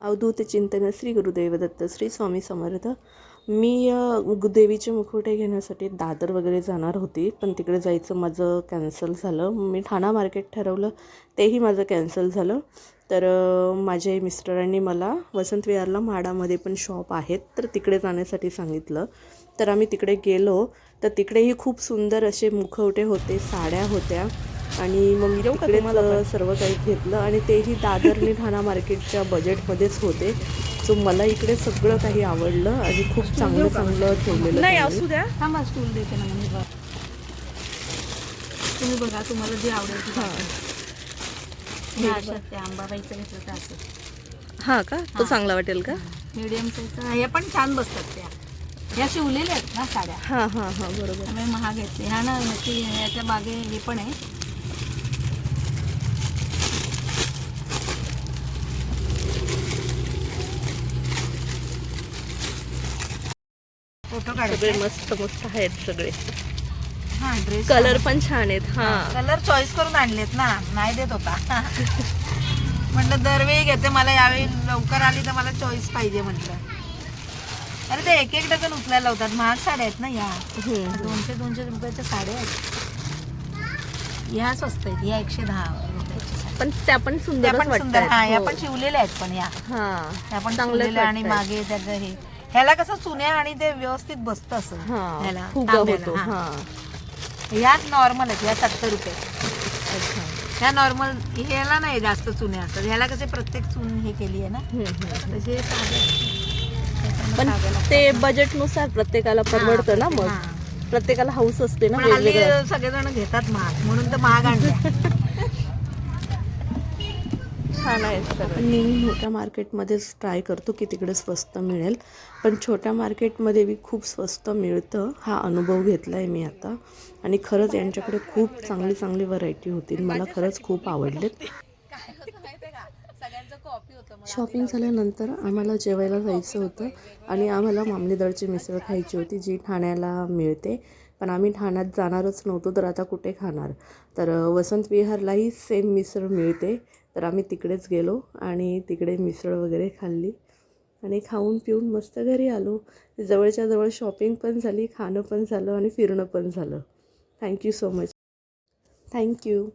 अवधूत चिंतन श्री गुरुदेव दत्त श्री स्वामी समर्थ. मी देवीचे मुखवटे घेण्यासाठी दादर वगैरे जाणार होती पण तिकडे जायचं माझं कॅन्सल झालं. मी ठाणा मार्केट ठरवलं तेही माझं कॅन्सल झालं. तर माझे मिस्टरांनी मला वसंत विहारला म्हाडामध्ये पण शॉप आहेत तर तिकडे जाण्यासाठी सांगितलं. तर आम्ही तिकडे गेलो तर तिकडेही खूप सुंदर असे मुखवटे होते साड्या होत्या. आणि मग मी तिकडेच सर्व काही घेतलं आणि तेही दादर आणि ठाणा मार्केटच्या बजेटमध्येच होते. सो मला इकडे सगळं काही आवडलं आणि खूप चांगलं चांगलं ठेवलेलं नाही. असू द्या. थांबा स्टूल देते ना बघ. तुम्ही बघा तुम्हाला जे आवडेल ते हां. हे आंबाबाईचं घेतलं तर असं. हां का? तो चांगला वाटेल का? मिडियम साईजचं हे पण छान बसतात त्या. ह्या शिवलेल्या आहेत ना साड्या. हां हां हां बरोबर. महाग घेतले ह्या ना ह्याची ह्याच्या बागे हे पण आहे. फोटो सगळे मस्त मस्त आहेत सगळे. हा ड्रेस कलर पण छान आहेत हां. कलर चॉईस करून आणलेत ना. नाही देत होता. म्हटलं दरवेळी घेते मला यावेळी लवकर आली तर मला चॉईस पाहिजे म्हटलं. अरे ते एक एक डझन उचलायला लावतात. महाग साड्या आहेत ना या. हम्म. दोनशे दोनशे रुपयाच्या साड्या आहेत. ह्या स्वस्त आहेत. या एकशे दहा रुपयाच्या साड्या. पण त्या पण त्या सुंदर पण सुंदर हा या वाटतात पण शिवलेल्या आहेत पण या. हां त्या पण शिवलेल्या आणि. मागे त्याचं हे ह्याला कसं चुन्या आणि ते व्यवस्थित बसतं असं. हां ह्याला फुगा तांब्याला, हा. हां. नॉर्मल आहेत या सत्तर रुपये. अच्छा. ह्या नॉर्मल ह्याला नाही जास्त चुन्या असतात. ह्याला कसे प्रत्येक चून हे केली आहे ना? हम्म, हम्म. तसे साधे त्याच्यामुळे पण साधे लागतात. ते बजेटनुसार प्रत्येकाला परवडतं ना मग? हा. प्रत्येकाला हाऊस असते ना पण हल्ली वेगवेगळं. सगळेजण घेतात महाग म्हणून तर महाग आणल्या. छान आहेत आपण नेहमी मोठ्या मार्केटमध्येच ट्राय करतो की तिकडे स्वस्त मिळेल. पण छोट्या मार्केटमध्ये बी खूप स्वस्त मिळतं हा अनुभव घेतला आहे मी आता. आणि खरंच यांच्याकडे खूप चांगली चांगली व्हरायटी होती मला खरंच खूप आवडलेत. शॉपिंग झाल्यानंतर आम्हाला जेवायला जायचं होतं आणि आम्हाला मामलेदारची मिसळ खायची होती जी ठाण्याला मिळते. पण आम्ही ठाण्यात जाणारच नव्हतो तर आता कुठे खाणार? तर वसंत विहारलाही सेम मिसळ मिळते. तर आम्ही तिकडेच गेलो आणि तिकडे मिसळ वगैरे खाल्ली आणि खाऊन पिऊन मस्त घरी आलो. जवळच्या जवळ शॉपिंग पण झाली खाणं पण झालं आणि फिरणं पण झालं. Thank you so much thank you